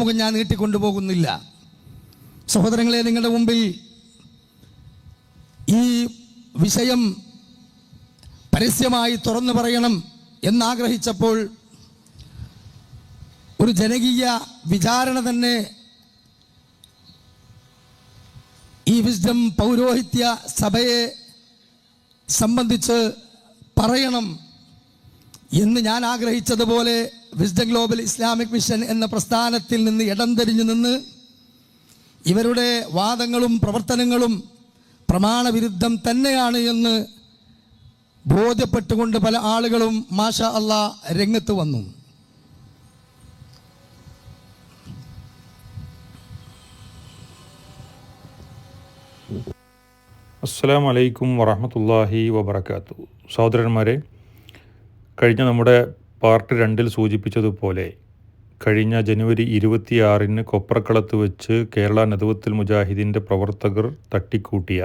മുഖം ഞാൻ നീട്ടിക്കൊണ്ടുപോകുന്നില്ല. സഹോദരങ്ങളെ നിങ്ങളുടെ മുമ്പിൽ ഈ വിഷയം പരസ്യമായി തുറന്നു പറയണം എന്നാഗ്രഹിച്ചപ്പോൾ ഒരു ജനകീയ വിചാരണ തന്നെ ഈ വിസ്ഡം പൗരോഹിത്യ സഭയെ സംബന്ധിച്ച് പറയണം എന്ന് ഞാൻ ആഗ്രഹിച്ചതുപോലെ വിസ്ഡം ഗ്ലോബൽ ഇസ്ലാമിക് മിഷൻ എന്ന പ്രസ്ഥാനത്തിൽ നിന്ന് ഇടം തിരിഞ്ഞു നിന്ന് ഇവരുടെ വാദങ്ങളും പ്രവർത്തനങ്ങളും പ്രമാണവിരുദ്ധം തന്നെയാണ് എന്ന് ബോധ്യപ്പെട്ടുകൊണ്ട് പല ആളുകളും മാഷ അല്ല രംഗത്ത് വന്നു. അസ്സാം വലൈക്കും വറഹമത്തല്ലാഹി വബർക്കാത്തു സഹോദരന്മാരെ കഴിഞ്ഞ നമ്മുടെ പാർട്ട് രണ്ടിൽ സൂചിപ്പിച്ചതുപോലെ കഴിഞ്ഞ ജനുവരി ഇരുപത്തിയാറിന് കൊപ്രക്കളത്ത് വെച്ച് കേരള നദുവത്തുൽ മുജാഹിദിന്റെ പ്രവർത്തകർ തട്ടിക്കൂട്ടിയ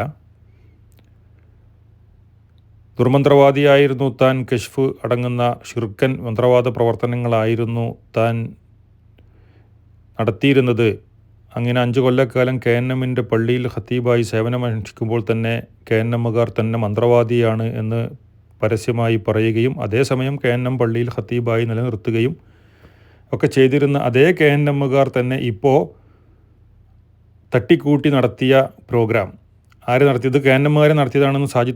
ദുർമന്ത്രവാദിയായിരുന്നു താൻ കശ്ഫ് അടങ്ങുന്ന ഷിർക്കൻ മന്ത്രവാദ പ്രവർത്തനങ്ങളായിരുന്നു താൻ നടത്തിയിരുന്നത്. അങ്ങനെ അഞ്ച് കൊല്ലക്കാലം കെ എൻ എമ്മിന്റെ പള്ളിയിൽ ഹത്തീബായി സേവനമനുഷ്ഠിക്കുമ്പോൾ തന്നെ കെ എൻ എമ്മുകാർ തന്നെ മന്ത്രവാദിയാണ് എന്ന് പരസ്യമായി പറയുകയും അതേസമയം കെ എൻ എം പള്ളിയിൽ ഖത്തീബായി നിലനിർത്തുകയും ഒക്കെ ചെയ്തിരുന്ന അതേ കെ എൻ എമ്മുകാർ തന്നെ ഇപ്പോൾ തട്ടിക്കൂട്ടി നടത്തിയ പ്രോഗ്രാം. ആര് നടത്തിയത്? കെ എൻ എമ്മുകാരെ നടത്തിയതാണെന്ന് സാജി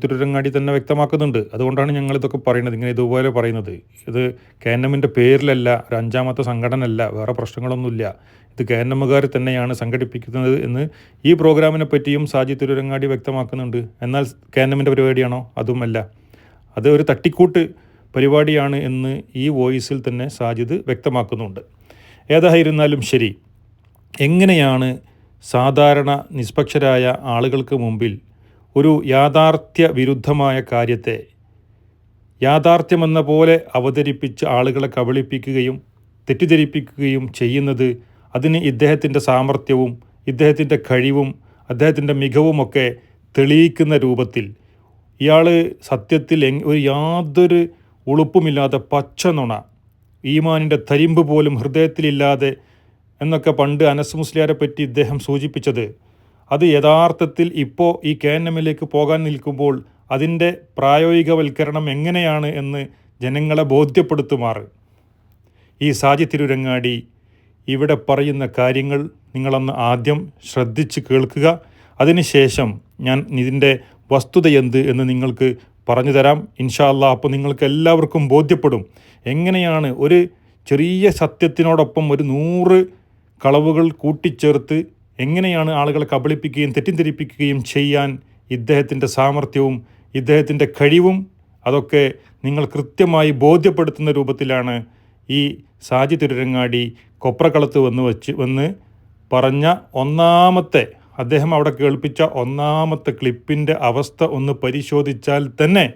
തന്നെ വ്യക്തമാക്കുന്നുണ്ട്. അതുകൊണ്ടാണ് ഞങ്ങൾ ഇതൊക്കെ പറയുന്നത് ഇങ്ങനെ ഇതുപോലെ പറയുന്നത്. ഇത് കെ എൻ എമ്മിന്റെ പേരിലല്ല ഒരു അഞ്ചാമത്തെ സംഘടനയല്ല വേറെ പ്രശ്നങ്ങളൊന്നുമില്ല. ഇത് കെ എൻ എമ്മുകാർ തന്നെയാണ് സംഘടിപ്പിക്കുന്നത് എന്ന് ഈ പ്രോഗ്രാമിനെ പറ്റിയും സാജി തുരങ്ങാടി വ്യക്തമാക്കുന്നുണ്ട്. എന്നാൽ കെ എൻ എമ്മിന്റെ പരിപാടിയാണോ? അതുമല്ല. അത് ഒരു തട്ടിക്കൂട്ട് പരിപാടിയാണ് എന്ന് ഈ വോയിസിൽ തന്നെ സാജിദ് വ്യക്തമാക്കുന്നുണ്ട്. ഏതായിരുന്നാലും ശരി എങ്ങനെയാണ് സാധാരണ നിഷ്പക്ഷരായ ആളുകൾക്ക് മുമ്പിൽ ഒരു യാഥാർത്ഥ്യ വിരുദ്ധമായ കാര്യത്തെ യാഥാർത്ഥ്യമെന്ന പോലെ അവതരിപ്പിച്ച് ആളുകളെ കബളിപ്പിക്കുകയും തെറ്റിദ്ധരിപ്പിക്കുകയും ചെയ്യുന്നത് അതിന് ഇദ്ദേഹത്തിന്റെ സാമർഥ്യവും ഇദ്ദേഹത്തിന്റെ കഴിവും അദ്ദേഹത്തിന്റെ മികവുമൊക്കെ തെളിയിക്കുന്ന രൂപത്തിൽ ഇയാൾ സത്യത്തിൽ ഒരു യാതൊരു ഉളുപ്പുമില്ലാതെ പച്ച നുണ ഈമാനിന്റെ തരിമ്പ് പോലും ഹൃദയത്തിലില്ലാതെ എന്നൊക്കെ പണ്ട് അനസ് മുസ്ലിയാരെ പറ്റി ഇദ്ദേഹം സൂചിപ്പിച്ചത്. അത് യഥാർത്ഥത്തിൽ ഇപ്പോൾ ഈ കെ എൻ എമ്മിലേക്ക് പോകാൻ നിൽക്കുമ്പോൾ അതിന്റെ പ്രായോഗികവൽക്കരണം എങ്ങനെയാണ് എന്ന് ജനങ്ങളെ ബോധ്യപ്പെടുത്തുമാറ്. ഈ സാജി തിരുരങ്ങാടി ഇവിടെ പറയുന്ന കാര്യങ്ങൾ നിങ്ങളൊന്ന് ആദ്യം ശ്രദ്ധിച്ച് കേൾക്കുക. അതിനുശേഷം ഞാൻ ഇതിന്റെ വസ്തുത എന്ത് എന്ന് നിങ്ങൾക്ക് പറഞ്ഞു തരാം. ഇൻഷാ അല്ലാ അപ്പോൾ നിങ്ങൾക്ക് എല്ലാവർക്കും ബോധ്യപ്പെടും. എങ്ങനെയാണ് ഒരു ചെറിയ സത്യത്തിനോടൊപ്പം ഒരു നൂറ് കളവുകൾ കൂട്ടിച്ചേർത്ത് എങ്ങനെയാണ് ആളുകളെ കബളിപ്പിക്കുകയും തെറ്റിദ്ധരിപ്പിക്കുകയും ചെയ്യാൻ ഇദ്ദേഹത്തിന്റെ സാമർഥ്യവും ഇദ്ദേഹത്തിന്റെ കഴിവും അതൊക്കെ നിങ്ങൾ കൃത്യമായി ബോധ്യപ്പെടുത്തുന്ന രൂപത്തിലാണ് ഈ സാജി തിരുരങ്ങാടി കൊപ്രക്കളത്ത് വന്ന് വച്ച് വന്ന് പറഞ്ഞ ഒന്നാമത്തെ അദ്ദേഹം അവിടെ കേൾപ്പിച്ച ഒന്നാമത്തെ ക്ലിപ്പിന്റെ അവസ്ഥ ഒന്ന് പരിശോധിച്ചാൽ തന്നെ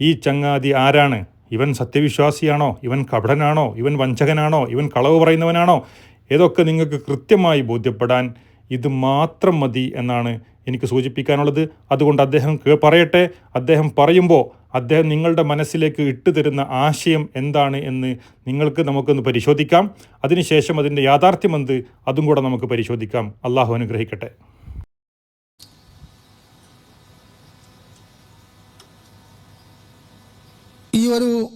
ഈ ചങ്ങാതി ആരാണ്? ഇവൻ സത്യവിശ്വാസിയാണോ? ഇവൻ കപടനാണോ? ഇവൻ വഞ്ചകനാണോ? ഇവൻ കളവ് പറയുന്നവനാണോ? ഇതൊക്കെ നിങ്ങൾക്ക് കൃത്യമായി ബോധ്യപ്പെടാൻ ഇത് മാത്രം മതി എന്നാണ് എനിക്ക് സൂചിപ്പിക്കാനുള്ളത്. അതുകൊണ്ട് അദ്ദേഹം പറയട്ടെ. അദ്ദേഹം പറയുമ്പോൾ അദ്ദേഹം നിങ്ങളുടെ മനസ്സിലേക്ക് ഇട്ടുതരുന്ന ആശയം എന്താണ് എന്ന് നിങ്ങൾക്ക് നമുക്കൊന്ന് പരിശോധിക്കാം. അതിനുശേഷം അതിന്റെ യാഥാർത്ഥ്യം എന്ത് അതും കൂടെ നമുക്ക് പരിശോധിക്കാം. അള്ളാഹു അനുഗ്രഹിക്കട്ടെ. ഈ ഒരു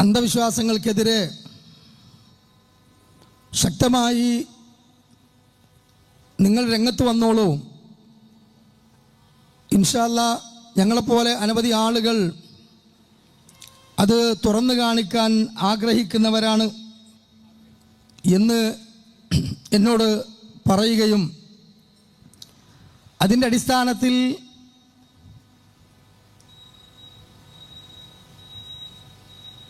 അന്ധവിശ്വാസങ്ങൾക്കെതിരെ ശക്തമായി നിങ്ങൾ രംഗത്ത് വന്നോളൂ. ഇൻഷാല്ല ഞങ്ങളെപ്പോലെ അനവധി ആളുകൾ അത് തുറന്നു കാണിക്കാൻ ആഗ്രഹിക്കുന്നവരാണ് എന്ന് എന്നോട് പറയുകയും അതിന്റെ അടിസ്ഥാനത്തിൽ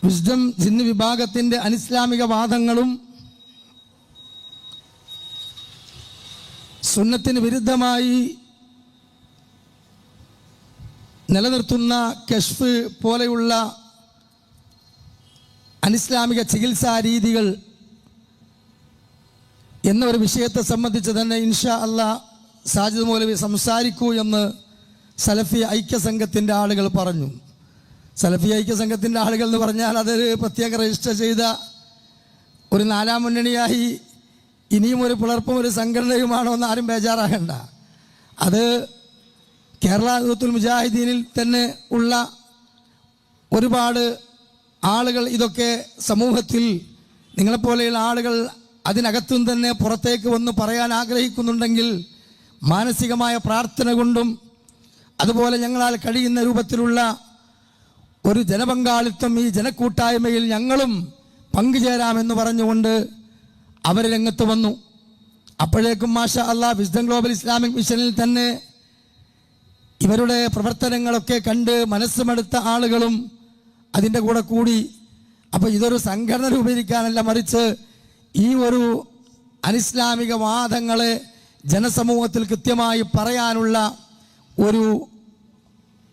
വിസ്ഡം ജിന്ന് വിഭാഗത്തിന്റെ അനിസ്ലാമിക വാദങ്ങളും സുന്നത്തിന് വിരുദ്ധമായി നിലനിർത്തുന്ന കഷ്ഫ് പോലെയുള്ള അനിസ്ലാമിക ചികിത്സാ രീതികൾ എന്ന ഒരു വിഷയത്തെ സംബന്ധിച്ച് തന്നെ ഇൻഷാ അല്ല സാജിദ് മൗലവി സംസാരിക്കൂ എന്ന് സലഫി ഐക്യസംഘത്തിന്റെ ആളുകൾ പറഞ്ഞു. സലഫി ഐക്യസംഘത്തിന്റെ ആളുകൾ എന്ന് പറഞ്ഞാൽ അതൊരു പ്രത്യേക രജിസ്റ്റർ ചെയ്ത ഒരു നാലാം മുന്നണിയായി ഇനിയും ഒരു പിളർപ്പും ഒരു സംഘടനയുമാണോ എന്ന് ആരും ബേജാറാകണ്ട. അത് കേരള നേതൃത്വ മുജാഹിദീനിൽ തന്നെ ഉള്ള ഒരുപാട് ആളുകൾ ഇതൊക്കെ സമൂഹത്തിൽ നിങ്ങളെപ്പോലെയുള്ള ആളുകൾ അതിനകത്തും തന്നെ പുറത്തേക്ക് വന്ന് പറയാൻ ആഗ്രഹിക്കുന്നുണ്ടെങ്കിൽ മാനസികമായ പ്രാർത്ഥന കൊണ്ടും അതുപോലെ ഞങ്ങളാൽ കഴിയുന്ന രൂപത്തിലുള്ള ഒരു ജനപങ്കാളിത്തം ഈ ജനക്കൂട്ടായ്മയിൽ ഞങ്ങളും പങ്കുചേരാമെന്ന് പറഞ്ഞുകൊണ്ട് അവർ രംഗത്ത് വന്നു. അപ്പോഴേക്കും മാഷ അള്ളാഹ് വിസ്ഡം ഗ്ലോബൽ ഇസ്ലാമിക് മിഷനിൽ തന്നെ ഇവരുടെ പ്രവർത്തനങ്ങളൊക്കെ കണ്ട് മനസ്സുമെടുത്ത ആളുകളും അതിന്റെ കൂടെ കൂടി. അപ്പോൾ ഇതൊരു സംഘടന രൂപീകരിക്കാനല്ല മറിച്ച് ഈ ഒരു അനിസ്ലാമിക വാദങ്ങളെ ജനസമൂഹത്തിൽ കൃത്യമായി പറയാനുള്ള ഒരു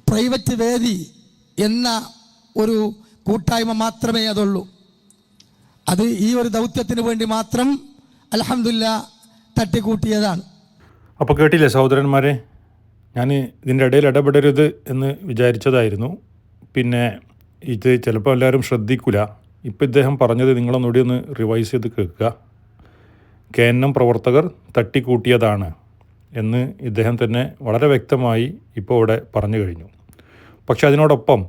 പ്രൈവറ്റ് വേദി എന്ന ഒരു കൂട്ടായ്മ മാത്രമേ അതുള്ളൂ. അത് ഈ ഒരു ദൗത്യത്തിന് വേണ്ടി മാത്രം അലഹമില്ല തട്ടിക്കൂട്ടിയതാണ്. അപ്പോൾ കേട്ടില്ലേ സഹോദരന്മാരെ? ഞാൻ ഇതിന്റെ ഇടയിൽ ഇടപെടരുത് എന്ന് വിചാരിച്ചതായിരുന്നു. പിന്നെ ഇത് ചിലപ്പോൾ എല്ലാവരും ശ്രദ്ധിക്കില്ല ഇപ്പോൾ ഇദ്ദേഹം പറഞ്ഞത് നിങ്ങളൊന്നുകൂടി ഒന്ന് റിവൈസ് ചെയ്ത് കേൾക്കുക. കെ എൻ എം പ്രവർത്തകർ തട്ടിക്കൂട്ടിയതാണ് എന്ന് ഇദ്ദേഹം തന്നെ വളരെ വ്യക്തമായി ഇപ്പോൾ ഇവിടെ പറഞ്ഞു കഴിഞ്ഞു. പക്ഷെ അതിനോടൊപ്പം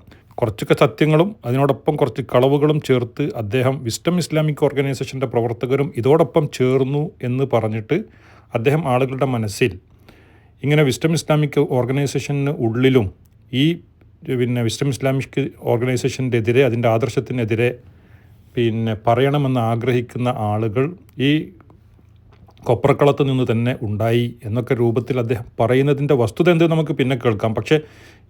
കുറച്ചൊക്കെ സത്യങ്ങളും അതിനോടൊപ്പം കുറച്ച് കളവുകളും ചേർത്ത് അദ്ദേഹം വിസ്റ്റം ഇസ്ലാമിക് ഓർഗനൈസേഷന്റെ പ്രവർത്തകരും ഇതോടൊപ്പം ചേർന്നു എന്ന് പറഞ്ഞിട്ട് അദ്ദേഹം ആളുകളുടെ മനസ്സിൽ ഇങ്ങനെ വിസ്റ്റം ഇസ്ലാമിക് ഓർഗനൈസേഷന് ഉള്ളിലും ഈ പിന്നെ വിസ്റ്റം ഇസ്ലാമിക് ഓർഗനൈസേഷന്റെ എതിരെ അതിന്റെ ആദർശത്തിനെതിരെ പിന്നെ പറയണമെന്ന് ആഗ്രഹിക്കുന്ന ആളുകൾ ഈ കൊപ്രക്കളത്ത് നിന്ന് തന്നെ ഉണ്ടായി എന്നൊക്കെ രൂപത്തിൽ അദ്ദേഹം പറയുന്നതിന്റെ വസ്തുത എന്ത് നമുക്ക് പിന്നെ കേൾക്കാം. പക്ഷേ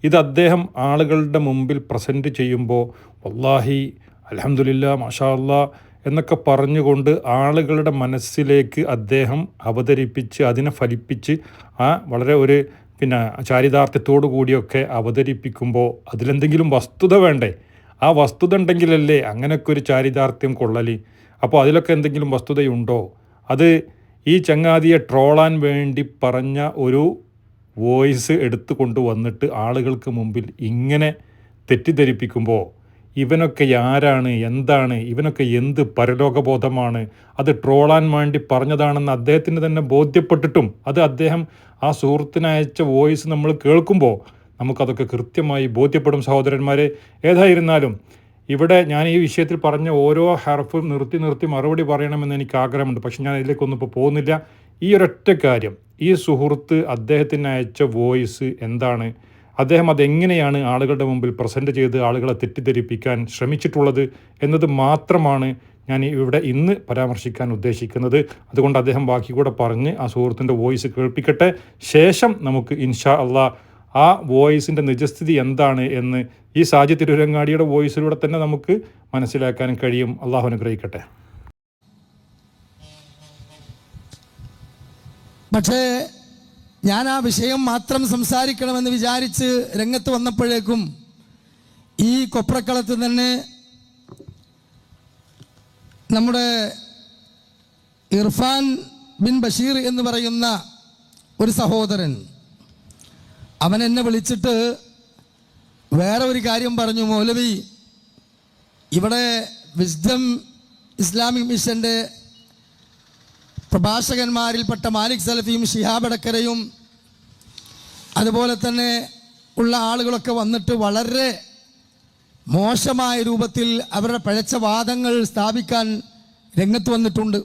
ഇത് അദ്ദേഹം ആളുകളുടെ മുമ്പിൽ പ്രസന്റ് ചെയ്യുമ്പോൾ വല്ലാഹി അലഹമുല്ല മാഷാ അല്ലാ എന്നൊക്കെ പറഞ്ഞുകൊണ്ട് ആളുകളുടെ മനസ്സിലേക്ക് അദ്ദേഹം അവതരിപ്പിച്ച് അതിനെ ഫലിപ്പിച്ച് ആ വളരെ ഒരു പിന്നെ ചാരിതാർത്ഥ്യത്തോടു കൂടിയൊക്കെ അവതരിപ്പിക്കുമ്പോൾ അതിലെന്തെങ്കിലും വസ്തുത വേണ്ടേ? ആ വസ്തുത ഉണ്ടെങ്കിലല്ലേ അങ്ങനെയൊക്കെ ഒരു ചാരിതാർത്ഥ്യം കൊള്ളലി. അപ്പോൾ അതിലൊക്കെ എന്തെങ്കിലും വസ്തുതയുണ്ടോ? അത് ഈ ചങ്ങാതിയെ ട്രോളാൻ വേണ്ടി പറഞ്ഞ ഒരു വോയിസ് എടുത്തു കൊണ്ടുവന്നിട്ട് ആളുകൾക്ക് മുമ്പിൽ ഇങ്ങനെ തെറ്റിദ്ധരിപ്പിക്കുമ്പോൾ ഇവനൊക്കെ ആരാണ് എന്താണ് ഇവനൊക്കെ എന്ത് പരലോകബോധമാണ് അത് ട്രോളാൻ വേണ്ടി പറഞ്ഞതാണെന്ന് അദ്ദേഹത്തിന് തന്നെ ബോധ്യപ്പെട്ടിട്ടും അത് അദ്ദേഹം ആ സുഹൃത്തിന് അയച്ച വോയിസ് നമ്മൾ കേൾക്കുമ്പോൾ നമുക്കതൊക്കെ കൃത്യമായി ബോധ്യപ്പെടും സഹോദരന്മാരെ. ഏതായിരുന്നാലും ഇവിടെ ഞാൻ ഈ വിഷയത്തിൽ പറഞ്ഞ ഓരോ ഹർഫും നിർത്തി നിർത്തി മറുപടി പറയണമെന്ന് എനിക്ക് ആഗ്രഹമുണ്ട്. പക്ഷെ ഞാൻ അതിലേക്കൊന്നും ഇപ്പോൾ പോകുന്നില്ല. ഈ ഒരൊറ്റ കാര്യം ഈ സുഹൃത്ത് അദ്ദേഹത്തിന് അയച്ച വോയിസ് എന്താണ്? അദ്ദേഹം അതെങ്ങനെയാണ് ആളുകളുടെ മുമ്പിൽ പ്രസന്റ് ചെയ്ത് ആളുകളെ തെറ്റിദ്ധരിപ്പിക്കാൻ ശ്രമിച്ചിട്ടുള്ളത് എന്നത് മാത്രമാണ് ഞാൻ ഇവിടെ ഇന്ന് പരാമർശിക്കാൻ ഉദ്ദേശിക്കുന്നത്. അതുകൊണ്ട് അദ്ദേഹം ബാക്കി കൂടെ പറഞ്ഞ് ആ സുഹൃത്തിന്റെ വോയിസ് കേൾപ്പിക്കട്ടെ. ശേഷം നമുക്ക് ഇൻഷാ അള്ളാ ആ വോയിസിന്റെ നിജസ്ഥിതി എന്താണ് എന്ന് ഈ സാജി തിരുരങ്ങാടിയുടെ വോയിസിലൂടെ തന്നെ നമുക്ക് മനസ്സിലാക്കാൻ കഴിയും. അള്ളാഹു അനുഗ്രഹിക്കട്ടെ. പക്ഷേ ഞാൻ ആ വിഷയം മാത്രം സംസാരിക്കണമെന്ന് വിചാരിച്ച് രംഗത്ത് വന്നപ്പോഴേക്കും ഈ കൊപ്രക്കളത്ത് തന്നെ നമ്മുടെ ഇർഫാൻ ബിൻ ബഷീർ എന്ന് പറയുന്ന ഒരു സഹോദരൻ. അവൻ എന്നെ വിളിച്ചിട്ട് വേറെ ഒരു കാര്യം പറഞ്ഞു മൗലവി ഇവിടെ വിസ്ഡം ഇസ്ലാമിക് മിഷന്റെ പ്രഭാഷകന്മാരിൽപ്പെട്ട മാലിക് സലഫിയും ഷിഹാബടക്കരയും അതുപോലെ തന്നെ ഉള്ള ആളുകളൊക്കെ വന്നിട്ട് വളരെ മോശമായ രൂപത്തിൽ അവരുടെ പഴച്ച വാദങ്ങൾ സ്ഥാപിക്കാൻ രംഗത്ത് വന്നിട്ടുണ്ട്.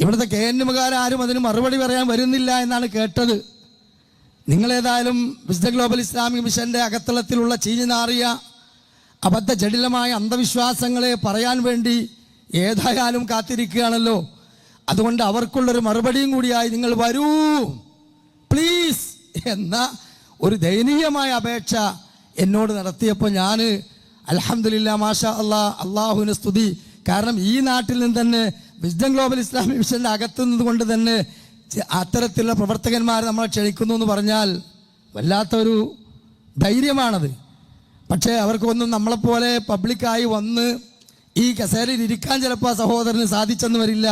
ഇവിടുത്തെ കെ എന്നുകാരും അതിന് മറുപടി പറയാൻ വരുന്നില്ല എന്നാണ് കേട്ടത്. നിങ്ങളേതായാലും വിശുദ്ധ ഗ്ലോബൽ ഇസ്ലാമിക് മിഷന്റെ അകത്തളത്തിലുള്ള ചീഞ്ഞുനാറിയ അബദ്ധ ജടിലമായ അന്ധവിശ്വാസങ്ങളെ പറയാൻ വേണ്ടി ഏതായാലും കാത്തിരിക്കുകയാണല്ലോ. അതുകൊണ്ട് അവർക്കുള്ളൊരു മറുപടിയും കൂടിയായി നിങ്ങൾ വരൂ. പ്ലീസ് എന്ന ഒരു ദയനീയമായ അപേക്ഷ എന്നോട് നടത്തിയപ്പോൾ ഞാൻ അലഹമില്ല മാഷ അള്ളാ അള്ളാഹുവിന് സ്തുതി. കാരണം ഈ നാട്ടിൽ നിന്ന് തന്നെ വിസ്ഡം ഗ്ലോബൽ ഇസ്ലാമിക് മിഷന്റെ അകത്തു നിന്നുകൊണ്ട് തന്നെ അത്തരത്തിലുള്ള പ്രവർത്തകന്മാരെ നമ്മളെ ക്ഷണിക്കുന്നു എന്ന് പറഞ്ഞാൽ വല്ലാത്തൊരു ധൈര്യമാണത്. പക്ഷേ അവർക്കൊന്നും നമ്മളെപ്പോലെ പബ്ലിക്കായി വന്ന് ഈ കസേരയിൽ ഇരിക്കാൻ ചിലപ്പോൾ സഹോദരന് സാധിച്ചെന്ന് വരില്ല.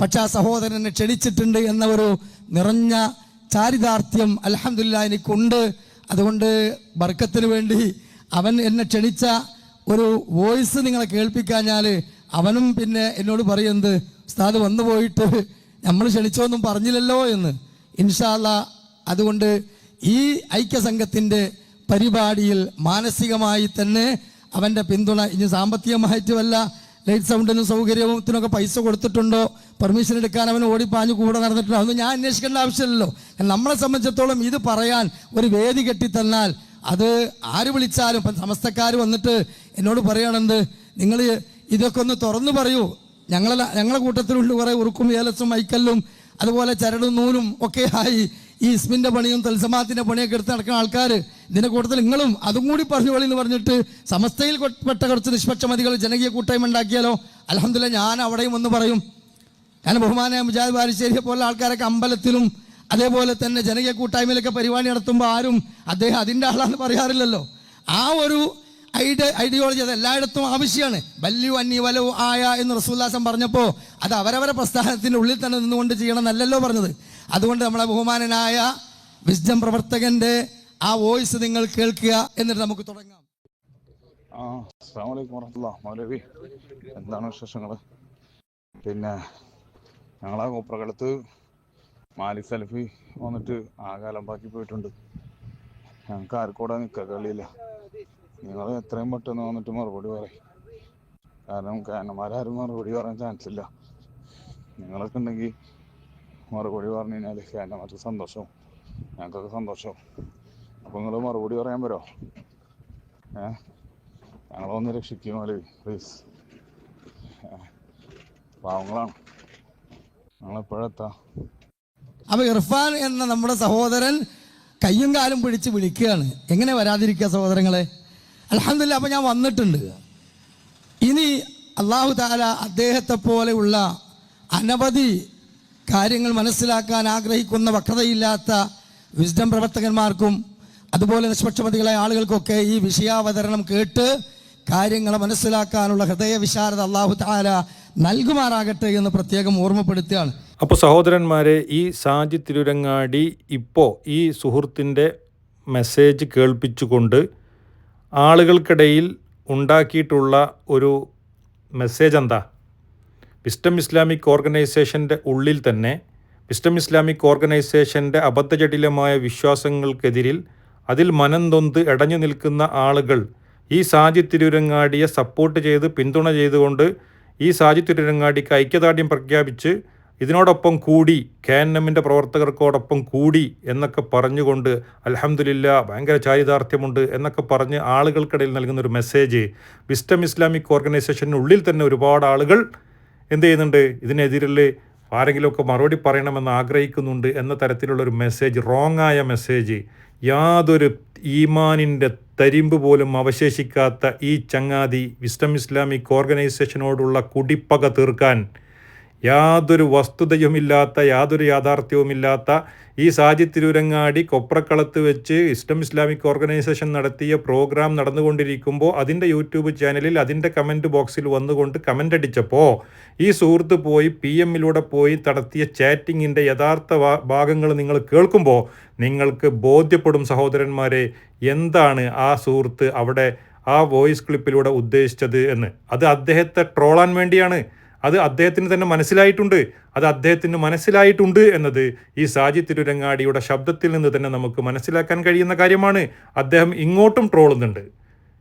പക്ഷെ ആ സഹോദരൻ എന്നെ ക്ഷണിച്ചിട്ടുണ്ട് എന്ന ഒരു നിറഞ്ഞ ചാരിതാർത്ഥ്യം അലഹമില്ല എനിക്കുണ്ട്. അതുകൊണ്ട് ബർക്കത്തിന് വേണ്ടി അവൻ എന്നെ ക്ഷണിച്ച ഒരു വോയിസ് നിങ്ങളെ കേൾപ്പിക്കാഞ്ഞാൽ അവനും പിന്നെ എന്നോട് പറയുന്നത് ഉസ്താദ് വന്നു പോയിട്ട് നമ്മൾ ക്ഷണിച്ചോന്നും പറഞ്ഞില്ലല്ലോ എന്ന്. ഇൻഷാല്ല അതുകൊണ്ട് ഈ ഐക്യസംഘത്തിന്റെ പരിപാടിയിൽ മാനസികമായി തന്നെ അവന്റെ പിന്തുണ ഇനി സാമ്പത്തികമായിട്ടുമല്ല ലൈറ്റ് സൗണ്ടിനും സൗകര്യത്തിനൊക്കെ പൈസ കൊടുത്തിട്ടുണ്ടോ? പെർമിഷൻ എടുക്കാൻ അവൻ ഓടിപ്പാഞ്ഞു കൂടെ നടന്നിട്ടുണ്ടോ. അതൊന്നും ഞാൻ അന്വേഷിക്കേണ്ട ആവശ്യമില്ലല്ലോ. നമ്മളെ സംബന്ധിച്ചിടത്തോളം ഇത് പറയാൻ ഒരു വേദി കെട്ടിത്തന്നാൽ അത് ആര് വിളിച്ചാലും ഇപ്പം സമസ്തക്കാർ വന്നിട്ട് എന്നോട് പറയണെന്ത്? നിങ്ങൾ ഇതൊക്കെ ഒന്ന് തുറന്നു പറയൂ. ഞങ്ങളെ ഞങ്ങളുടെ കൂട്ടത്തിലുള്ള കുറേ ഉറുക്കും ഏലസും മൈക്കല്ലും അതുപോലെ ചരടും നൂലും ഒക്കെ ആയി. ഈ ഇസ്മിന്റെ പണിയും തൽസമാത്തിന്റെ പണിയൊക്കെ എടുത്ത് നടക്കുന്ന ആൾക്കാർ ഇതിന്റെ കൂട്ടത്തിൽ നിങ്ങളും അതും കൂടി പറഞ്ഞു വളി എന്ന് പറഞ്ഞിട്ട് സമസ്തയിൽ പെട്ട കുറച്ച് നിഷ്പക്ഷമതികൾ ജനകീയ കൂട്ടായ്മ ഉണ്ടാക്കിയാലോ? അലഹമില്ല ഞാൻ അവിടെയും ഒന്ന് പറയും. ഞാൻ ബഹുമാന മുജാദ് ബാലിശ്ശേരിയെ പോലുള്ള ആൾക്കാരൊക്കെ അമ്പലത്തിലും അതേപോലെ തന്നെ ജനകീയ കൂട്ടായ്മയിലൊക്കെ പരിപാടി നടത്തുമ്പോൾ ആരും അദ്ദേഹം അതിന്റെ ആളാന്ന് പറയാറില്ലല്ലോ. ആ ഒരു ഐഡിയ ഐഡിയോളജി അത് എല്ലായിടത്തും ആവശ്യമാണ് വല്യു അന്നി വലവു ആയ എന്ന് റസൂല്ലാസം പറഞ്ഞപ്പോൾ അത് അവരവരെ പ്രസ്ഥാനത്തിന്റെ ഉള്ളിൽ തന്നെ നിന്നുകൊണ്ട് ചെയ്യണം എന്നല്ലല്ലോ പറഞ്ഞത്. അതുകൊണ്ട് നമ്മളെ ബഹുമാനനായ വിസ്ഡം പ്രവർത്തകന്റെ ആ വോയിസ് നിങ്ങൾ കേൾക്കുക എന്നിട്ട് നമുക്ക് തുടങ്ങാം. അസ്സാം മൗലവി. എന്താണ് വിശേഷങ്ങൾ പിന്നെ ഞങ്ങളെ കോപ്രകളത്ത് മാലിക് സലഫി വന്നിട്ട് ബാക്കി പോയിട്ടുണ്ട്. ഞങ്ങൾക്ക് ആർക്കൂടെ നിൽക്കുക കളിയില്ല നിങ്ങൾ എത്രയും പെട്ടെന്ന് വന്നിട്ട് മറുപടി പറയും. കാരണം കാരണന്മാരും മറുപടി പറയാൻ ചാൻസ് ഇല്ല. നിങ്ങളൊക്കെ ഉണ്ടെങ്കിൽ മറുപടി പറഞ്ഞു കഴിഞ്ഞാൽ എന്റെ മറ്റു സന്തോഷവും ഞങ്ങൾക്കൊക്കെ സന്തോഷവും. അപ്പോൾ നിങ്ങൾ മറുപടി പറയാൻ പറ്റുമോ ഏ? ഞങ്ങളൊന്ന് രക്ഷിക്കും മൗലവി പ്ലീസ് പാവങ്ങളാണ്. ഞങ്ങളെപ്പോഴെത്താം? അപ്പോൾ ഇർഫാൻ എന്ന നമ്മുടെ സഹോദരൻ കയ്യും കാലും പിടിച്ച് വിളിക്കുകയാണ്. എങ്ങനെ വരാതിരിക്കുക സഹോദരങ്ങളെ? അലഹമില്ല അപ്പോൾ ഞാൻ വന്നിട്ടുണ്ട്. ഇനി അള്ളാഹു താല അദ്ദേഹത്തെ പോലെയുള്ള അനവധി കാര്യങ്ങൾ മനസ്സിലാക്കാൻ ആഗ്രഹിക്കുന്ന വക്രതയില്ലാത്ത വിസ്ഡം പ്രവർത്തകന്മാർക്കും അതുപോലെ നിഷ്പക്ഷമതികളായ ആളുകൾക്കൊക്കെ ഈ വിഷയാവതരണം കേട്ട് കാര്യങ്ങൾ മനസ്സിലാക്കാനുള്ള ഹൃദയ വിശാരത അള്ളാഹു താല നൽകുമാറാകട്ടെ എന്ന് പ്രത്യേകം ഓർമ്മപ്പെടുത്തുകയാണ്. അപ്പോൾ സഹോദരന്മാരെ ഈ സാജി തിരുരങ്ങാടി ഇപ്പോൾ ഈ സുഹൃത്തിന്റെ മെസ്സേജ് കേൾപ്പിച്ചുകൊണ്ട് ആളുകൾക്കിടയിൽ ഉണ്ടാക്കിയിട്ടുള്ള ഒരു മെസ്സേജ് എന്താ? വിസ്റ്റം ഇസ്ലാമിക് ഓർഗനൈസേഷന്റെ ഉള്ളിൽ തന്നെ വിസ്റ്റം ഇസ്ലാമിക് ഓർഗനൈസേഷന്റെ അബദ്ധജടിലമായ വിശ്വാസങ്ങൾക്കെതിരിൽ അതിൽ മനം നൊന്ത് ഇടഞ്ഞു നിൽക്കുന്ന ആളുകൾ ഈ സാജി തിരുരങ്ങാടിയെ സപ്പോർട്ട് ചെയ്ത് പിന്തുണ ചെയ്തുകൊണ്ട് ഈ സാജി തിരുരങ്ങാടിക്ക് ഐക്യദാർഢ്യം പ്രഖ്യാപിച്ച് ഇതിനോടൊപ്പം കൂടി കെ എൻ എമ്മിന്റെ പ്രവർത്തകർക്കോടൊപ്പം കൂടി എന്നൊക്കെ പറഞ്ഞുകൊണ്ട് അലഹമില്ല ഭയങ്കര ചാരിതാർത്ഥ്യമുണ്ട് എന്നൊക്കെ പറഞ്ഞ് ആളുകൾക്കിടയിൽ നൽകുന്ന ഒരു മെസ്സേജ് വിസ്റ്റം ഇസ്ലാമിക് ഓർഗനൈസേഷനുള്ളിൽ തന്നെ ഒരുപാട് ആളുകൾ എന്ത് ചെയ്യുന്നുണ്ട്? ഇതിനെതിരെ ആരെങ്കിലുമൊക്കെ മറുപടി പറയണമെന്ന് ആഗ്രഹിക്കുന്നുണ്ട് എന്ന തരത്തിലുള്ള ഒരു മെസ്സേജ് റോങ് ആയ മെസ്സേജ് യാതൊരു ഈമാനിന്റെ തരിമ്പ് പോലും അവശേഷിക്കാത്ത ഈ ചങ്ങാതി വിസ്റ്റം ഇസ്ലാമിക് ഓർഗനൈസേഷനോടുള്ള കുടിപ്പക തീർക്കാൻ യാതൊരു വസ്തുതയുമില്ലാത്ത യാതൊരു യാഥാർത്ഥ്യവുമില്ലാത്ത ഈ സാജി തിരൂരങ്ങാടി കൊപ്രക്കളത്ത് വെച്ച് ഇസ്റ്റം ഇസ്ലാമിക് ഓർഗനൈസേഷൻ നടത്തിയ പ്രോഗ്രാം നടന്നുകൊണ്ടിരിക്കുമ്പോൾ അതിന്റെ യൂട്യൂബ് ചാനലിൽ അതിന്റെ കമന്റ് ബോക്സിൽ വന്നുകൊണ്ട് കമന്റ് അടിച്ചപ്പോൾ ഈ സുഹൃത്ത് പോയി പി എമ്മിലൂടെ പോയി നടത്തിയ ചാറ്റിങ്ങിന്റെ യഥാർത്ഥ ഭാഗങ്ങൾ നിങ്ങൾ കേൾക്കുമ്പോൾ നിങ്ങൾക്ക് ബോധ്യപ്പെടും സഹോദരന്മാരെ എന്താണ് ആ സുഹൃത്ത് അവിടെ ആ വോയിസ് ക്ലിപ്പിലൂടെ ഉദ്ദേശിച്ചത് എന്ന്. അത് അദ്ദേഹത്തെ ട്രോളാൻ വേണ്ടിയാണ്. അത് അദ്ദേഹത്തിന് തന്നെ മനസ്സിലായിട്ടുണ്ട്. അത് അദ്ദേഹത്തിന് മനസ്സിലായിട്ടുണ്ട് എന്നത് ഈ സാജി തിരുരങ്ങാടിയുടെ ശബ്ദത്തിൽ നിന്ന് തന്നെ നമുക്ക് മനസ്സിലാക്കാൻ കഴിയുന്ന കാര്യമാണ്. അദ്ദേഹം ഇങ്ങോട്ടും ട്രോളുന്നുണ്ട്.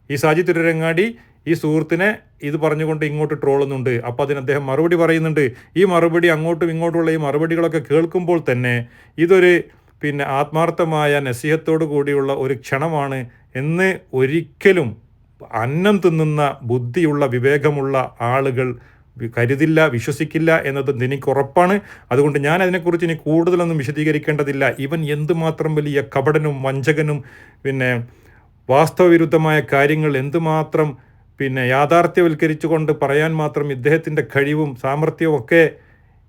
ഈ സാജി തിരുരങ്ങാടി ഈ സുഹൃത്തിനെ ഇത് പറഞ്ഞുകൊണ്ട് ഇങ്ങോട്ട് ട്രോളുന്നുണ്ട്. അപ്പോൾ അതിന് അദ്ദേഹം മറുപടി പറയുന്നുണ്ട്. ഈ മറുപടി അങ്ങോട്ടും ഇങ്ങോട്ടുള്ള ഈ മറുപടികളൊക്കെ കേൾക്കുമ്പോൾ തന്നെ ഇതൊരു പിന്നെ ആത്മാർത്ഥമായ നസീഹത്തോടു കൂടിയുള്ള ഒരു ക്ഷണമാണ് എന്ന് ഒരിക്കലും അന്നം തിന്നുന്ന ബുദ്ധിയുള്ള വിവേകമുള്ള ആളുകൾ കരുതില്ല വിശ്വസിക്കില്ല എന്നത് എനിക്ക് ഉറപ്പാണ്. അതുകൊണ്ട് ഞാൻ അതിനെക്കുറിച്ച് ഇനി കൂടുതലൊന്നും വിശദീകരിക്കേണ്ടതില്ല. ഇവൻ എന്തുമാത്രം വലിയ കപടനും വഞ്ചകനും പിന്നെ വാസ്തവവിരുദ്ധമായ കാര്യങ്ങൾ എന്തുമാത്രം പിന്നെ യാഥാർത്ഥ്യവൽക്കരിച്ചുകൊണ്ട് പറയാൻ മാത്രം ഇദ്ദേഹത്തിന്റെ കഴിവും സാമർഥ്യവും ഒക്കെ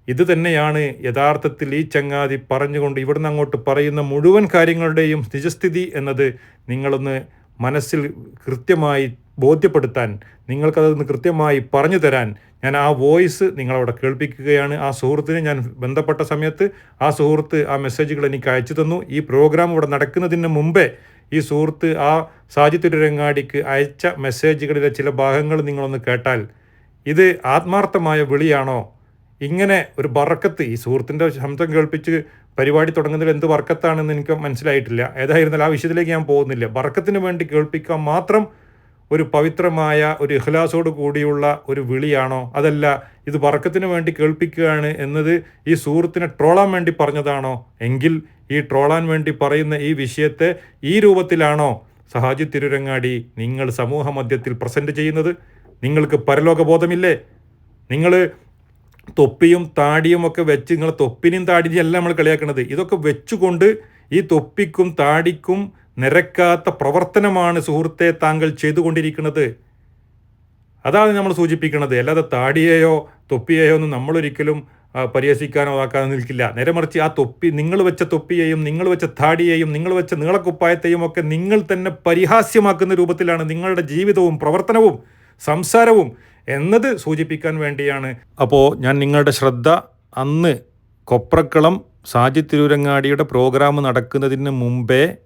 ഇത് തന്നെയാണ്. യഥാർത്ഥത്തിൽ ഈ ചങ്ങാതി പറഞ്ഞുകൊണ്ട് ഇവിടുന്ന് അങ്ങോട്ട് പറയുന്ന മുഴുവൻ കാര്യങ്ങളുടെയും നിജസ്ഥിതി എന്നത് നിങ്ങളൊന്ന് മനസ്സിൽ കൃത്യമായി ബോധ്യപ്പെടുത്താൻ നിങ്ങൾക്കതൊന്ന് കൃത്യമായി പറഞ്ഞു തരാൻ ഞാൻ ആ വോയിസ് നിങ്ങളവിടെ കേൾപ്പിക്കുകയാണ്. ആ സുഹൃത്തിനെ ഞാൻ ബന്ധപ്പെട്ട സമയത്ത് ആ സുഹൃത്ത് ആ മെസ്സേജുകൾ എനിക്ക് അയച്ചു തന്നു. ഈ പ്രോഗ്രാം ഇവിടെ നടക്കുന്നതിന് മുമ്പേ ഈ സുഹൃത്ത് ആ സാജിത്തുരങ്ങാടിക്ക് അയച്ച മെസ്സേജുകളിലെ ചില ഭാഗങ്ങൾ നിങ്ങളൊന്ന് കേട്ടാൽ ഇത് ആത്മാർത്ഥമായ വിളിയാണോ? ഇങ്ങനെ ഒരു ബറക്കത്ത് ഈ സുഹൃത്തിന്റെ ശബ്ദം കേൾപ്പിച്ച് പരിപാടി തുടങ്ങുന്നതിൽ എന്ത് ബർക്കത്താണെന്ന് എനിക്ക് മനസ്സിലായിട്ടില്ല. ഏതായിരുന്നാലും ആ വിഷയത്തിലേക്ക് ഞാൻ പോകുന്നില്ല. ബർക്കത്തിന് വേണ്ടി കേൾപ്പിക്കാൻ മാത്രം ഒരു പവിത്രമായ ഒരു ഇഖ്ലാസോട് കൂടിയുള്ള ഒരു വിളിയാണോ? അതല്ല ഇത് ബർക്കത്തിന് വേണ്ടി കേൾപ്പിക്കുകയാണ് എന്നത് ഈ സുഹൃത്തിനെ ട്രോളാൻ വേണ്ടി പറഞ്ഞതാണോ? എങ്കിൽ ഈ ട്രോളാൻ വേണ്ടി പറയുന്ന ഈ വിഷയത്തെ ഈ രൂപത്തിലാണോ സഹാജി തിരുരങ്ങാടി നിങ്ങൾ സമൂഹ മധ്യത്തിൽ പ്രസന്റ് ചെയ്യുന്നത്? നിങ്ങൾക്ക് പരലോകബോധമില്ലേ? നിങ്ങൾ തൊപ്പിയും താടിയും ഒക്കെ വെച്ച് നിങ്ങളെ തൊപ്പിനെയും താടിനെയും എല്ലാം നമ്മൾ കളിയാക്കുന്നത് ഇതൊക്കെ വെച്ചുകൊണ്ട് ഈ തൊപ്പിക്കും താടിക്കും നിരക്കാത്ത പ്രവർത്തനമാണ് സുഹൃത്തെ താങ്കൾ ചെയ്തുകൊണ്ടിരിക്കുന്നത്. അതാണ് നമ്മൾ സൂചിപ്പിക്കുന്നത്. അല്ലാതെ താടിയെയോ തൊപ്പിയെയോ ഒന്നും നമ്മളൊരിക്കലും പരിഹസിക്കാനോ ആക്കാനോ നിൽക്കില്ല. നിരമറിച്ച് ആ തൊപ്പി നിങ്ങൾ വെച്ച തൊപ്പിയെയും നിങ്ങൾ വെച്ച താടിയെയും നിങ്ങൾ വെച്ച നീളക്കുപ്പായത്തെയും ഒക്കെ നിങ്ങൾ തന്നെ പരിഹാസ്യമാക്കുന്ന രൂപത്തിലാണ് നിങ്ങളുടെ ജീവിതവും പ്രവർത്തനവും സംസാരവും എന്നത് സൂചിപ്പിക്കാൻ വേണ്ടിയാണ്. അപ്പോൾ ഞാൻ നിങ്ങളുടെ ശ്രദ്ധ അന്ന് കൊപ്രക്കളം സാജി തിരൂരങ്ങാടിയുടെ പ്രോഗ്രാം നടക്കുന്നതിന് മുമ്പേ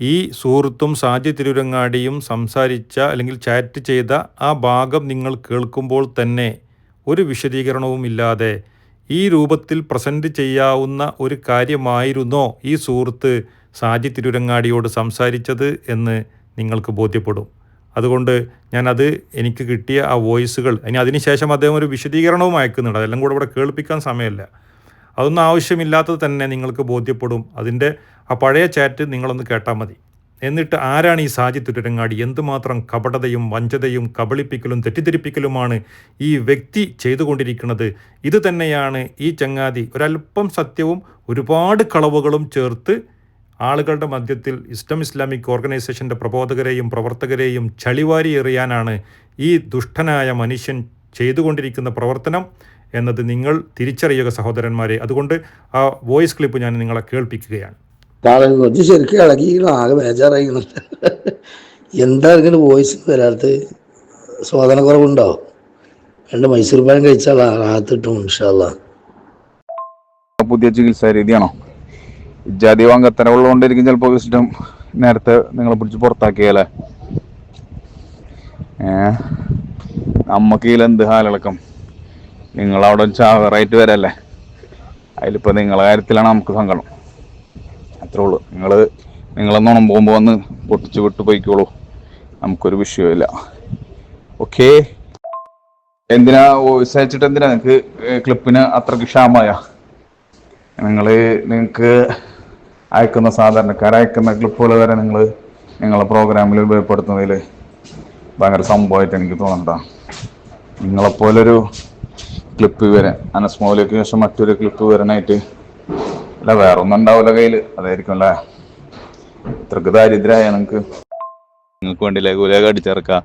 ഈ സുഹൃത്തും സാജി തിരുരങ്ങാടിയും സംസാരിച്ച അല്ലെങ്കിൽ ചാറ്റ് ചെയ്ത ആ ഭാഗം നിങ്ങൾ കേൾക്കുമ്പോൾ തന്നെ ഒരു വിശദീകരണവും ഇല്ലാതെ ഈ രൂപത്തിൽ പ്രസന്റ് ചെയ്യാവുന്ന ഒരു കാര്യമായിരുന്നോ ഈ സുഹൃത്ത് സാജി തിരുരങ്ങാടിയോട് സംസാരിച്ചത് എന്ന് നിങ്ങൾക്ക് ബോധ്യപ്പെടും. അതുകൊണ്ട് ഞാനത് എനിക്ക് കിട്ടിയ ആ വോയിസുകൾ ഇനി അതിനുശേഷം അദ്ദേഹം ഒരു വിശദീകരണവും അയക്കുന്നുണ്ട്. അതെല്ലാം കൂടെ ഇവിടെ കേൾപ്പിക്കാൻ സമയമല്ല. അതൊന്നും ആവശ്യമില്ലാത്തത് തന്നെ നിങ്ങൾക്ക് ബോധ്യപ്പെടും. അതിന്റെ ആ പഴയ ചാറ്റ് നിങ്ങളൊന്ന് കേട്ടാൽ മതി. എന്നിട്ട് ആരാണ് ഈ സാജി തുരങ്ങാടി എന്തുമാത്രം കപടതയും വഞ്ചതയും കബളിപ്പിക്കലും തെറ്റിദ്ധരിപ്പിക്കലുമാണ് ഈ വ്യക്തി ചെയ്തുകൊണ്ടിരിക്കുന്നത്? ഇത് തന്നെയാണ് ഈ ചങ്ങാതി ഒരല്പം സത്യവും ഒരുപാട് കളവുകളും ചേർത്ത് ആളുകളുടെ മധ്യത്തിൽ ഇസ്ലം ഇസ്ലാമിക് ഓർഗനൈസേഷന്റെ പ്രബോധകരെയും പ്രവർത്തകരെയും ചളിവാരി എറിയാനാണ് ഈ ദുഷ്ടനായ മനുഷ്യൻ ചെയ്തുകൊണ്ടിരിക്കുന്ന പ്രവർത്തനം. എന്നത് നിങ്ങൾ തിരിച്ചറിയുക സഹോദരന്മാരെ. അതുകൊണ്ട് ആ വോയിസ് ക്ലിപ്പ് ഞാൻ നിങ്ങളെ കേൾപ്പിക്കുകയാണ്. ശരിക്കും ഇളകിക്കണം ആകെ ബേജാറായിക്കണം എന്താ ഇങ്ങനെ വോയിസ് വരാത്ത സ്വാധന കുറവുണ്ടാവും രണ്ട് മൈസൂർ പാൻ കഴിച്ചാൽ റാഹത്തിട്ടും ഇൻഷാല്ലാ പുതിയ ചികിത്സാ രീതിയാണോ? ഇജാതി വാങ്കത്തന ഉള്ളതുകൊണ്ടിരിക്കും ചിലപ്പോൾ വിസിറ്റം നേരത്തെ നിങ്ങളെ പിടിച്ച് പുറത്താക്കിയാലേ ഏ? നമ്മക്ക് ഇതിലെന്ത് ഹാലിളക്കം? നിങ്ങളവിടെ ചാവറായിട്ട് വരല്ലേ? അതിലിപ്പോൾ നിങ്ങളെ കാര്യത്തിലാണ് നമുക്ക് സങ്കടം. അത്രേ ഉള്ളൂ. നിങ്ങൾ നിങ്ങളെന്നോണം നുണം പോകുമ്പോൾ വന്ന് പൊട്ടിച്ച് വിട്ട് പോയിക്കോളൂ. നമുക്കൊരു വിഷയമില്ല ഓക്കേ എന്തിനാ വോയിസ് അയച്ചിട്ട് എന്തിനാ? നിങ്ങൾക്ക് ക്ലിപ്പിന് അത്രയ്ക്ക് ക്ഷാമായ നിങ്ങൾ നിങ്ങൾക്ക് അയക്കുന്ന സാധാരണക്കാർ അയക്കുന്ന ക്ലിപ്പുകൾ വരെ നിങ്ങൾ നിങ്ങളെ പ്രോഗ്രാമിൽ ഉപയോഗപ്പെടുത്തുന്നതിൽ ഭയങ്കര സംഭവമായിട്ട് എനിക്ക് തോന്നണ്ട നിങ്ങളെപ്പോലൊരു ക്ലിപ്പ് വരാൻ അനസ്മോയിലേക്ക് ശേഷം മറ്റൊരു ക്ലിപ്പ് വരാനായിട്ട്. അല്ല വേറെ ഒന്നും ഉണ്ടാവില്ല കയ്യിൽ അതായിരിക്കും അല്ലേ? ഇത്രക്ക് ദാരിദ്ര്യമായ നിങ്ങൾക്ക് നിങ്ങൾക്ക് വേണ്ടി ലഘുലേഖ അടിച്ചിറക്കുക.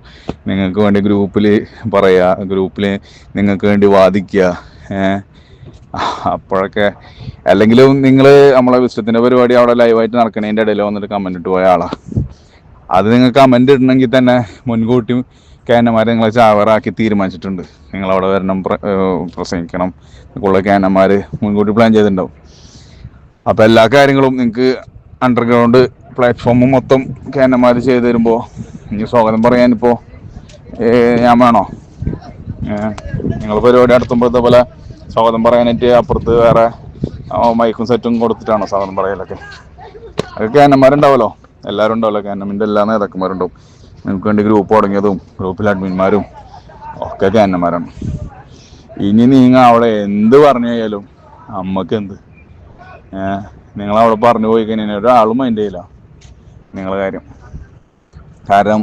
നിങ്ങൾക്ക് വേണ്ടി ഗ്രൂപ്പിൽ പറയുക. ഗ്രൂപ്പിൽ നിങ്ങൾക്ക് വേണ്ടി വാദിക്കുക. അപ്പോഴൊക്കെ. അല്ലെങ്കിലും നിങ്ങൾ നമ്മളെ വിശ്വത്തിന്റെ പരിപാടി അവിടെ ലൈവായിട്ട് നടക്കണതിന്റെ ഇടയിൽ വന്നിട്ട് കമന്റ് ഇട്ട് പോയ ആളാണ് അത് നിങ്ങൾക്ക് കമന്റ് ഇടണമെങ്കിൽ തന്നെ മുൻകൂട്ടി ക്യാനന്മാരെ നിങ്ങളെ ചാവറാക്കി തീരുമാനിച്ചിട്ടുണ്ട്. നിങ്ങൾ അവിടെ വരണം പ്രസംഗിക്കണം. ഉള്ള ക്യാനന്മാർ മുൻകൂട്ടി പ്ലാൻ ചെയ്തിട്ടുണ്ടാവും. അപ്പോൾ എല്ലാ കാര്യങ്ങളും നിങ്ങൾക്ക് അണ്ടർഗ്രൗണ്ട് പ്ലാറ്റ്ഫോമും മൊത്തം ക്യാനന്മാർ ചെയ്തു തരുമ്പോൾ ഇനി സ്വാഗതം പറയാനിപ്പോൾ ഞാൻ വേണോ? നിങ്ങൾ പരിപാടി നടത്തുമ്പോഴത്തെ പോലെ സ്വാഗതം പറയാനായിട്ട് അപ്പുറത്ത് വേറെ മൈക്കും സെറ്റും കൊടുത്തിട്ടാണോ സ്വാഗതം പറയലൊക്കെ? അത് ക്യാനന്മാരുണ്ടാവല്ലോ എല്ലാവരും ഉണ്ടാവല്ലോ ക്യാനമിന്റെ എല്ലാ നേതാക്കന്മാരുണ്ടാവും. നിങ്ങൾക്ക് വേണ്ടി ഗ്രൂപ്പ് തുടങ്ങിയതും ഗ്രൂപ്പിലെ അഡ്മിന്മാരും ഒക്കെ ക്യാനന്മാരാണ് ഇനി നിങ്ങൾ അവിടെ എന്ത് പറഞ്ഞു കഴിഞ്ഞാലും അമ്മയ്ക്ക് എന്ത് നിങ്ങൾ അവിടെ പറഞ്ഞു പോയി കഴിഞ്ഞാൽ ഒരാളും മൈൻഡ് ചെയ്യില്ല നിങ്ങളെ കാര്യം. കാരണം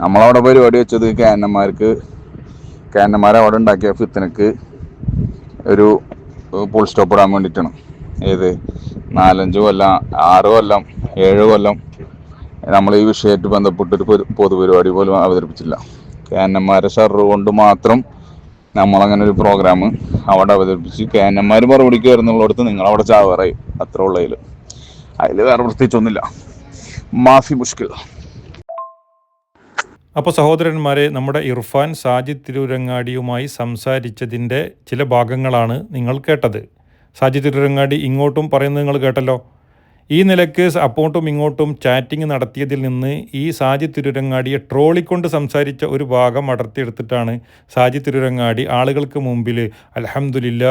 നമ്മളവിടെ പരിപാടി വെച്ചത് ക്യാനന്മാർക്ക് കാനന്മാർ അവിടെ ഉണ്ടാക്കിയ ഫിത്തനക്ക് ഒരു ഫുൾ സ്റ്റോപ്പ് ഇടാൻ വേണ്ടിയിട്ടാണ്. ഏത്? നാലഞ്ച് കൊല്ലം ആറ് കൊല്ലം ഏഴ് കൊല്ലം നമ്മൾ ഈ വിഷയമായിട്ട് ബന്ധപ്പെട്ടൊരു പൊതു- പൊതുപരിപാടി പോലും അവതരിപ്പിച്ചില്ല. ക്യാനന്മാരെ ഷർറ് കൊണ്ട് മാത്രം നമ്മളങ്ങനെ ഒരു പ്രോഗ്രാം അവിടെ അവതരിപ്പിച്ച് ക്യാനന്മാർ മറുപടിക്ക് നിങ്ങൾ അവിടെ ചാവറായി. അത്ര ഉള്ളതിൽ അതിൽ വേറെ പ്രത്യേകിച്ചൊന്നുമില്ല. മാഫി മുഷ്കിൽ. അപ്പോൾ സഹോദരന്മാരെ നമ്മുടെ ഇർഫാൻ സാജിദ് തിരൂരങ്ങാടിയുമായി സംസാരിച്ചതിന്റെ ചില ഭാഗങ്ങളാണ് നിങ്ങൾ കേട്ടത്. സാജിദ് തിരൂരങ്ങാടി ഇങ്ങോട്ടും പറയുന്നത് നിങ്ങൾ കേട്ടല്ലോ? ഈ നിലയ്ക്ക് അപ്പോട്ടും ഇങ്ങോട്ടും ചാറ്റിംഗ് നടത്തിയതിൽ നിന്ന് ഈ സാജി തിരുരങ്ങാടിയെ ട്രോളിക്കൊണ്ട് സംസാരിച്ച ഒരു ഭാഗം അടർത്തിയെടുത്തിട്ടാണ് സാജി തിരുരങ്ങാടി ആളുകൾക്ക് മുമ്പിൽ അലഹമുല്ല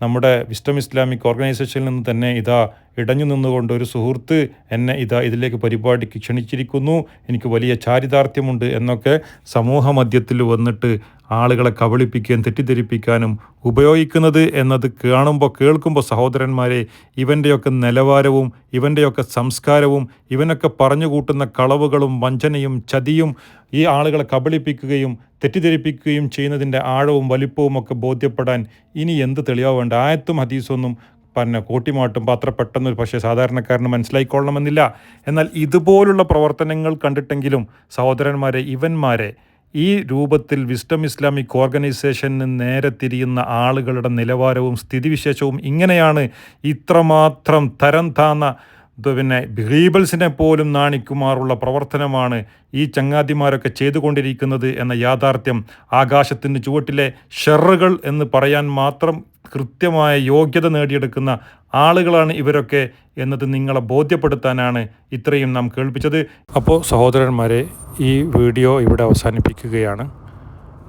നമ്മുടെ വിസ്റ്റം ഇസ്ലാമിക് ഓർഗനൈസേഷനിൽ നിന്ന് തന്നെ ഇതാ ഇടഞ്ഞു നിന്നുകൊണ്ട് ഒരു സുഹൃത്ത് എന്നെ ഇതാ ഇതിലേക്ക് പരിപാടിക്ക് ക്ഷണിച്ചിരിക്കുന്നു. എനിക്ക് വലിയ ചാരിതാർത്ഥ്യമുണ്ട് എന്നൊക്കെ സമൂഹ മധ്യത്തിൽ വന്നിട്ട് ആളുകളെ കബളിപ്പിക്കുകയും തെറ്റിദ്ധരിപ്പിക്കാനും ഉപയോഗിക്കുന്നത് എന്നത് കാണുമ്പോൾ കേൾക്കുമ്പോൾ സഹോദരന്മാരെ ഇവന്റെയൊക്കെ നിലവാരവും ഇവന്റെയൊക്കെ സംസ്കാരവും ഇവനൊക്കെ പറഞ്ഞുകൂട്ടുന്ന കളവുകളും വഞ്ചനയും ചതിയും ഈ ആളുകളെ കബളിപ്പിക്കുകയും തെറ്റിദ്ധരിപ്പിക്കുകയും ചെയ്യുന്നതിന്റെ ആഴവും വലിപ്പവും ഒക്കെ ബോധ്യപ്പെടാൻ ഇനി എന്ത് തെളിയാവേണ്ട ആയത്തും ഹദീസൊന്നും പിന്നെ കൂട്ടിമാട്ടും അത്ര പെട്ടെന്ന് പക്ഷേ സാധാരണക്കാരന് മനസ്സിലായിക്കൊള്ളണമെന്നില്ല. എന്നാൽ ഇതുപോലുള്ള പ്രവർത്തനങ്ങൾ കണ്ടിട്ടെങ്കിലും സഹോദരന്മാരെ ഇവന്മാരെ ഈ രൂപത്തിൽ വിസ്റ്റം ഇസ്ലാമിക് ഓർഗനൈസേഷന് നേരെ തിരിയുന്ന ആളുകളുടെ നിലവാരവും സ്ഥിതിവിശേഷവും ഇങ്ങനെയാണ് ഇത്രമാത്രം തരം താന്ന പിന്നെ ബീബിൾസിനെ പോലും നാണിക്കുമാറുള്ള പ്രവർത്തനമാണ് ഈ ചങ്ങാതിമാരൊക്കെ ചെയ്തുകൊണ്ടിരിക്കുന്നത് എന്ന യാഥാർത്ഥ്യം ആകാശത്തിന് ചുവട്ടിലെ ഷെറുകൾ എന്ന് പറയാൻ മാത്രം കൃത്യമായ യോഗ്യത നേടിയെടുക്കുന്ന ആളുകളാണ് ഇവരൊക്കെ എന്നത് നിങ്ങളെ ബോധ്യപ്പെടുത്താനാണ് ഇത്രയും നാം കേൾപ്പിച്ചത്. അപ്പോൾ സഹോദരന്മാരെ ഈ വീഡിയോ ഇവിടെ അവസാനിപ്പിക്കുകയാണ്.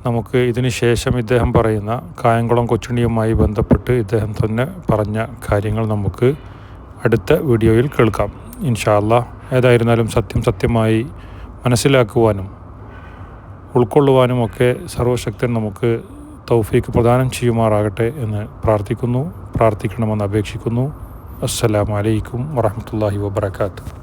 നമുക്ക് ഇതിന് ശേഷം ഇദ്ദേഹം പറയുന്ന കായംകുളം കൊച്ചുണ്ണിയുമായി ബന്ധപ്പെട്ട് ഇദ്ദേഹം തന്നെ പറഞ്ഞ കാര്യങ്ങൾ നമുക്ക് അടുത്ത വീഡിയോയിൽ കേൾക്കാം. ഇൻഷാല്ല ഏതായിരുന്നാലും സത്യം സത്യമായി മനസ്സിലാക്കുവാനും ഉൾക്കൊള്ളുവാനുമൊക്കെ സർവശക്തൻ നമുക്ക് തൗഫീക്ക് പ്രദാനം ചെയ്യുമാറാകട്ടെ എന്ന് പ്രാർത്ഥിക്കുന്നു പ്രാർത്ഥിക്കണമെന്ന് അപേക്ഷിക്കുന്നു. അസ്സലാമലൈക്കും വറഹമത്തല്ലാഹി വബർക്കാത്തു